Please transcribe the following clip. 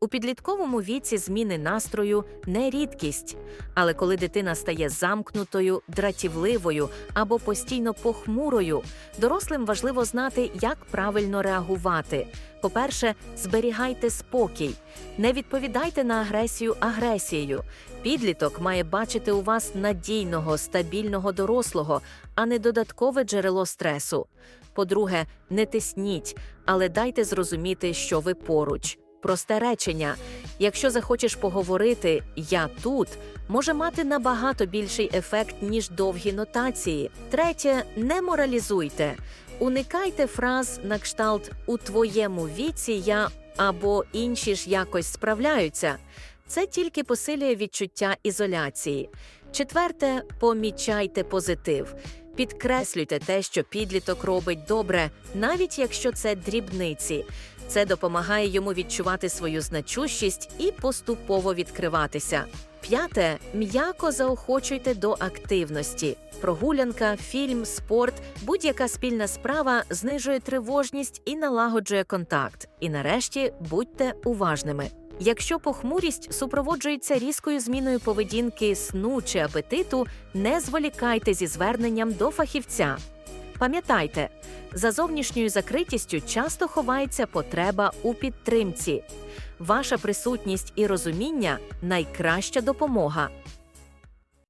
У підлітковому віці зміни настрою не рідкість, але коли дитина стає замкнутою, дратівливою або постійно похмурою, дорослим важливо знати, як правильно реагувати. По-перше, зберігайте спокій, не відповідайте на агресію агресією. Підліток має бачити у вас надійного, стабільного дорослого, а не додаткове джерело стресу. По-друге, не тисніть, але дайте зрозуміти, що ви поруч. Просте речення. Якщо захочеш поговорити Я тут може мати набагато більший ефект, ніж довгі нотації. Третє, не моралізуйте. Уникайте фраз на кшталт у твоєму віці я або інші ж якось справляються. Це тільки посилює відчуття ізоляції. Четверте, помічайте позитив. Підкреслюйте те, що підліток робить добре, навіть якщо це дрібниці. Це допомагає йому відчувати свою значущість і поступово відкриватися. П'яте м'яко заохочуйте до активності. Прогулянка, фільм, спорт, будь-яка спільна справа знижує тривожність і налагоджує контакт. І нарешті будьте уважними. Якщо похмурість супроводжується різкою зміною поведінки, сну чи апетиту, не зволікайте зі зверненням до фахівця. Пам'ятайте, за зовнішньою закритістю часто ховається потреба у підтримці. Ваша присутність і розуміння найкраща допомога.